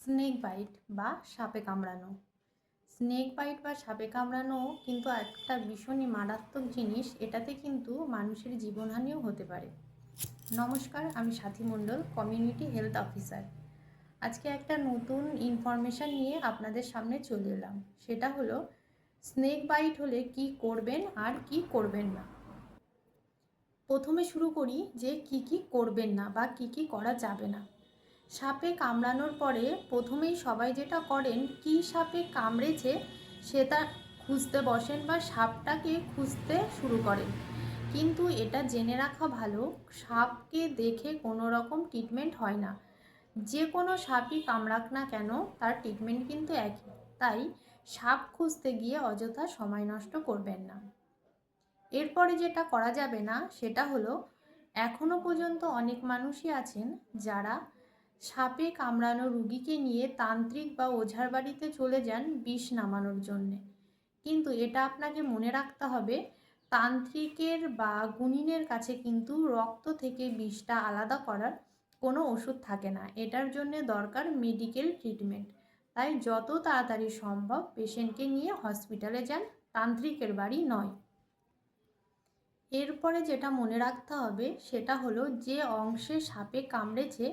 Snake bite বা সাপে কামড়ানো। Snake bite বা সাপে কামড়ানো কিন্তু একটা ভীষণই মারাত্মক জিনিস, এটাতে কিন্তু মানুষের জীবনহানিও হতে পারে। নমস্কার, আমি সাথী মণ্ডল কমিউনিটি হেলথ অফিসার আজকে একটা নতুন ইনফরমেশান নিয়ে আপনাদের সামনে চলে এলাম। সেটা হলো, স্নেক বাইট হলে কি করবেন আর কি করবেন না? প্রথমে শুরু করি যে কি কি করবেন না বা কি কি করা যাবে না। সাপে কামড়ানোর পরে প্রথমেই সবাই যেটা করেন, কি সাপে কামড়েছে সেটা খুঁজতে বসেন বা সাপটাকে খুঁজতে শুরু করেন। কিন্তু এটা জেনে রাখা ভালো, সাপকে দেখে কোনো রকম ট্রিটমেন্ট হয় না। যে কোনো সাপই কামড়াক না কেন, তার ট্রিটমেন্ট কিন্তু একই। তাই সাপ খুঁজতে গিয়ে অযথা সময় নষ্ট করবেন না। এরপরে যেটা করা যাবে না, সেটা হলো এখনও পর্যন্ত অনেক মানুষই আছেন যারা সাপে কামড়ানো রুগীকে নিয়ে তান্ত্রিক বা ওঝার বাড়িতে চলে যান বিষ নামানোর জন্যে। কিন্তু এটা আপনাকে মনে রাখতে হবে, তান্ত্রিকের বা গুণিনের কাছে কিন্তু রক্ত থেকে বিষটা আলাদা করার কোনো ওষুধ থাকে না। এটার জন্য দরকার মেডিকেল ট্রিটমেন্ট। তাই যত তাড়াতাড়ি সম্ভব পেশেন্টকে নিয়ে হসপিটালে যান, তান্ত্রিকের বাড়ি নয়। এরপরে যেটা মনে রাখতে হবে, সেটা হলো যে অংশে সাপে কামড়েছে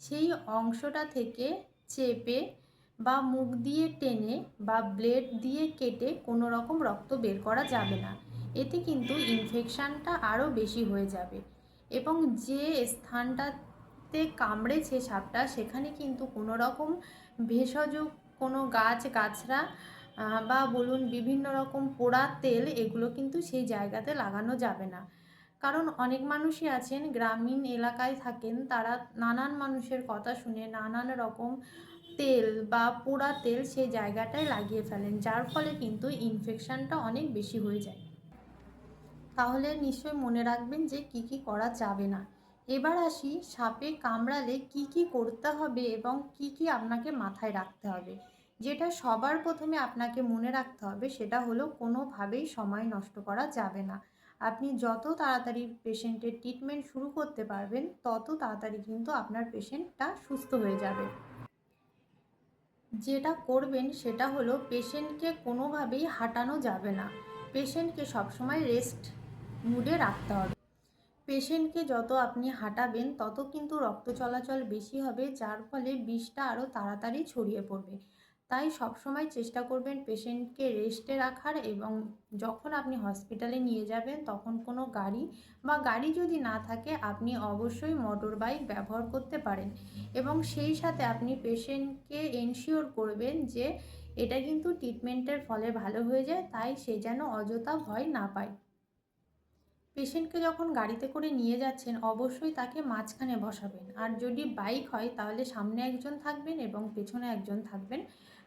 সেই অংশটা থেকে চেপে বা মুখ দিয়ে টেনে বা ব্লেড দিয়ে কেটে কোনো রকম রক্ত বের করা যাবে না। এতে কিন্তু ইনফেকশানটা আরও বেশি হয়ে যাবে এবং যে স্থানটাতে কামড়েছে সাপটা, সেখানে কিন্তু কোনো রকম ভেষজ, কোনো গাছ, গাছরা বা বলুন বিভিন্ন রকম পোড়া তেল, এগুলো কিন্তু সেই জায়গাতে লাগানো যাবে না। কারণ অনেক মানুষই আছেন, গ্রামীণ এলাকায় থাকেন, তারা নানান মানুষের কথা শুনে নানান রকম তেল বা পোড়া তেল সেই জায়গাটায় লাগিয়ে ফেলেন, যার ফলে কিন্তু ইনফেকশানটা অনেক বেশি হয়ে যায়। তাহলে নিশ্চয় মনে রাখবেন যে কি কি করা যাবে না। এবার আসি সাপে কামড়ালে কি কি করতে হবে এবং কি কি আপনাকে মাথায় রাখতে হবে। যেটা সবার প্রথমে আপনাকে মনে রাখতে হবে সেটা হলো কোনোভাবেই সময় নষ্ট করা যাবে না। আপনি যত তাড়াতাড়ি পেশেন্টের ট্রিটমেন্ট শুরু করতে পারবেন, তত তাড়াতাড়ি কিন্তু আপনার পেশেন্টটা সুস্থ হয়ে যাবে। যেটা করবেন সেটা হলো পেশেন্টকে কোনোভাবেই হাঁটানো যাবে না। পেশেন্টকে সবসময় রেস্ট মুডে রাখতে হবে। পেশেন্টকে যত আপনি হাঁটাবেন, তত কিন্তু রক্ত চলাচল বেশি হবে, যার ফলে বিষটা আরও তাড়াতাড়ি ছড়িয়ে পড়বে। তাই সবসময় চেষ্টা করবেন পেশেন্টকে রেস্টে রাখার এবং যখন আপনি হসপিটালে নিয়ে যাবেন তখন কোনো গাড়ি বা গাড়ি যদি না থাকে আপনি অবশ্যই মোটর বাইক ব্যবহার করতে পারেন। এবং সেই সাথে আপনি পেশেন্টকে এনশিওর করবেন যে এটা কিন্তু ট্রিটমেন্টের ফলে ভালো হয়ে যায়, তাই সে যেন অযথা ভয় না পায়। পেশেন্টকে যখন গাড়িতে করে নিয়ে যাচ্ছেন অবশ্যই তাকে মাঝখানে বসাবেন। আর যদি বাইক হয় তাহলে সামনে একজন থাকবেন এবং পেছনে একজন থাকবেন।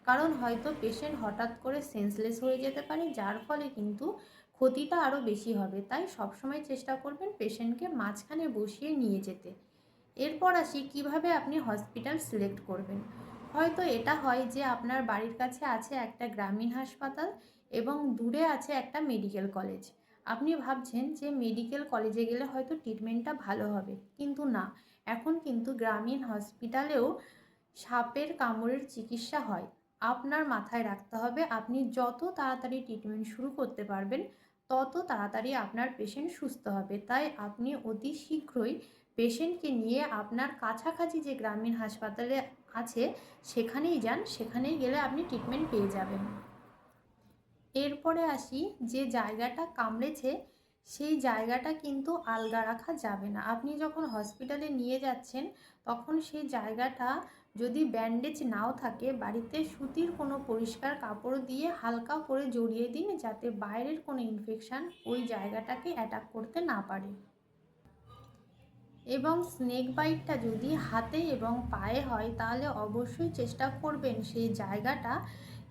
কারণ হয়তো পেশেন্ট হঠাৎ করে সেন্সলেস হয়ে যেতে পারে, যার ফলে কিন্তু ক্ষতিটা আরও বেশি হবে। তাই সবসময় চেষ্টা করবেন পেশেন্টকে মাঝখানে বসিয়ে নিয়ে যেতে। এরপর আসি কীভাবে আপনি হসপিটাল সিলেক্ট করবেন। হয়তো এটা হয় যে আপনার বাড়ির কাছে আছে একটা গ্রামীণ হাসপাতাল এবং দূরে আছে একটা মেডিকেল কলেজ আপনি ভাবছেন যে মেডিকেল কলেজে গেলে হয়তো ট্রিটমেন্টটা ভালো হবে, কিন্তু না। এখন কিন্তু গ্রামীণ হসপিটালেও সাপের কামড়ের চিকিৎসা হয়। আপনার মাথায় রাখতে হবে, আপনি যত তাড়াতাড়ি ট্রিটমেন্ট শুরু করতে পারবেন, তত তাড়াতাড়ি আপনার পেশেন্ট সুস্থ হবে। তাই আপনি অতি শীঘ্রই পেশেন্টকে নিয়ে আপনার কাছাকাছি যে গ্রামীণ হাসপাতালে আছে, সেখানেই যান, সেখানেই গেলে আপনি ট্রিটমেন্ট পেয়ে যাবেন। এরপরে আসি, যে জায়গাটা কামড়েছে, সেই জায়গাটা কিন্তু আলগা রাখা যাবে না। আপনি যখন হসপিটালে নিয়ে যাচ্ছেন, তখন সেই জায়গাটা যদি ব্যান্ডেজ নাও থাকে, বাড়িতে সুতির কোনো পরিষ্কার কাপড় দিয়ে হালকা করে জড়িয়ে দিন যাতে বাইরের কোনো ইনফেকশান ওই জায়গাটাকে অ্যাটাক করতে না পারে। এবং স্নেক বাইটটা যদি হাতে এবং পায়ে হয়, তাহলে অবশ্যই চেষ্টা করবেন সেই জায়গাটা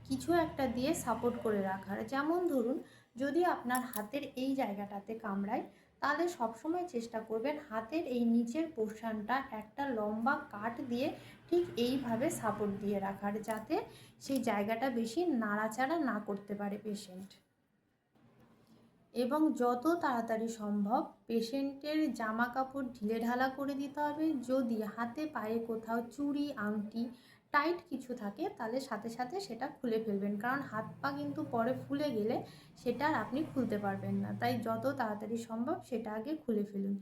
কিছু একটা দিয়ে সাপোর্ট করে রাখার। যেমন ধরুন, যদি আপনার হাতের এই জায়গাটাতে কামড়ায় তাহলে সবসময় চেষ্টা করবেন হাতের এই নিচের পোর্শনটা একটা লম্বা কাঠ দিয়ে ঠিক এইভাবে সাপোর্ট দিয়ে রাখার, যাতে সেই জায়গাটা বেশি নাড়াচাড়া না করতে পারে পেশেন্ট এবং যত তাড়াতাড়ি সম্ভব পেশেন্টের জামা কাপড় ঢিলে ঢালা করে দিতে হবে। যদি হাতে পায়ে কোথাও চুড়ি, আংটি টাইট কিছু থাকে, তাহলে সাথে সাথে সেটা খুলে ফেলবেন। কারণ হাত পা কিন্তু পরে ফুলে গেলে সেটা আর আপনি খুলতে পারবেন না। তাই যত তাড়াতাড়ি সম্ভব সেটা আগে খুলে ফেলুন।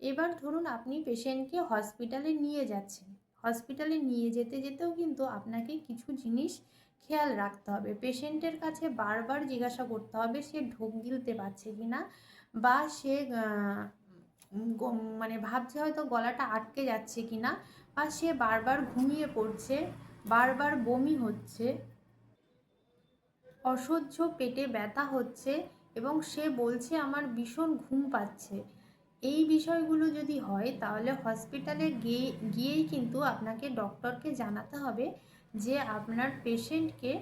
এবার ধরুন আপনি পেশেন্টকে হসপিটালে নিয়ে যাচ্ছেন। হসপিটালে নিয়ে যেতে যেতেও কিন্তু আপনাকে কিছু জিনিস খেয়াল রাখতে হবে। পেশেন্টের কাছে বারবার জিজ্ঞাসা করতে হবে, সে ঢোক গিলতে পারছে কি না বা সে মানে ভাবছে হয়তো গলাটা আটকে যাচ্ছে কি না বা সে বারবার ঘুমিয়ে পড়ছে, বারবার বমি হচ্ছে, অসহ্য পেটে ব্যথা হচ্ছে এবং সে বলছে, আমার ভীষণ ঘুম পাচ্ছে। এই বিষয়গুলো যদি হয়, তাহলে হসপিটালে গিয়ে, গিয়েই কিন্তু আপনাকে ডক্টরকে জানাতে হবে যে আপনার পেশেন্টকে,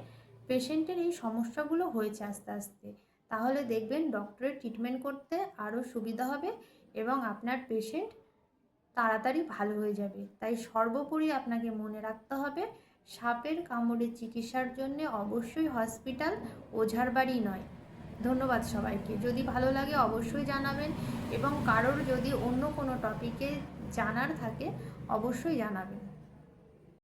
পেশেন্টের এই সমস্যাগুলো হয়েছে আস্তে আস্তে। তাহলে দেখবেন ডক্টরের ট্রিটমেন্ট করতে আরও সুবিধা হবে এবং আপনার পেশেন্ট তাড়াতাড়ি ভালো হয়ে যাবে। তাই সর্বোপরি আপনাকে মনে রাখতে হবে, সাপের কামড়ের চিকিৎসার জন্য অবশ্যই হসপিটাল ওঝার বাড়ি নয়। ধন্যবাদ সবাইকে। যদি ভালো লাগে অবশ্যই জানাবেন এবং কারোর যদি অন্য কোনো টপিকে জানার থাকে, অবশ্যই জানাবেন।